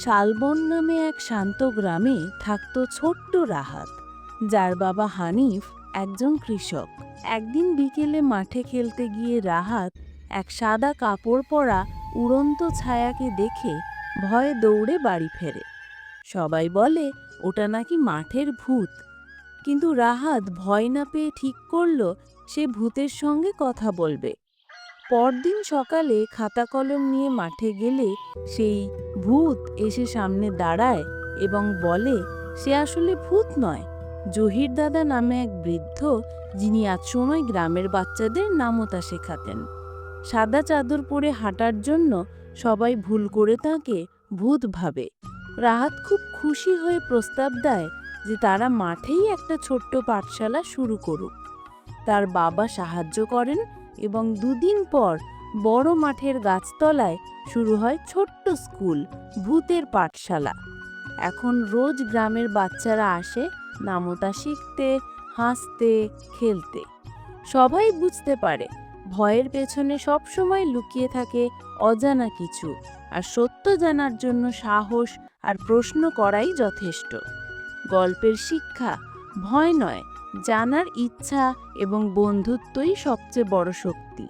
শালবন নামে এক শান্ত গ্রামে থাকত ছোট্ট রাহাত, যার বাবা হানিফ একজন কৃষক। একদিন বিকেলে মাঠে খেলতে গিয়ে রাহাত এক সাদা কাপড় পরা উড়ন্ত ছায়াকে দেখে ভয়ে দৌড়ে বাড়ি ফেরে। সবাই বলে, ওটা নাকি মাঠের ভূত। কিন্তু রাহাত ভয় না পেয়ে ঠিক করল, সে ভূতের সঙ্গে কথা বলবে। পরদিন সকালে খাতা কলম নিয়ে মাঠে গেলে সেই ভূত এসে সামনে দাঁড়ায় এবং বলে, সে আসলে ভূত নয়। জহির দাদা নামে এক বৃদ্ধ, যিনি আজ সময় গ্রামের বাচ্চাদের নামতা শেখাতেন। সাদা চাদর পরে হাঁটার জন্য সবাই ভুল করে তাকে ভূত ভাবে। রাহাত খুব খুশি হয়ে প্রস্তাব দেয় যে তারা মাঠেই একটা ছোট্ট পাঠশালা শুরু করুক। তার বাবা সাহায্য করেন এবং দুদিন পর বড় মাঠের গাছতলায় শুরু হয় ছোট্ট স্কুল, ভূতের পাঠশালা। এখন রোজ গ্রামের বাচ্চারা আসে নামতা শিখতে, হাসতে, খেলতে। সবাই বুঝতে পারে, ভয়ের পেছনে সবসময় লুকিয়ে থাকে অজানা কিছু আর সত্য জানার জন্য সাহস আর প্রশ্ন করাই যথেষ্ট। গল্পের শিক্ষা ভয় নয় জানার ইচ্ছা এবং বন্ধুত্বই সবচেয়ে বড় শক্তি।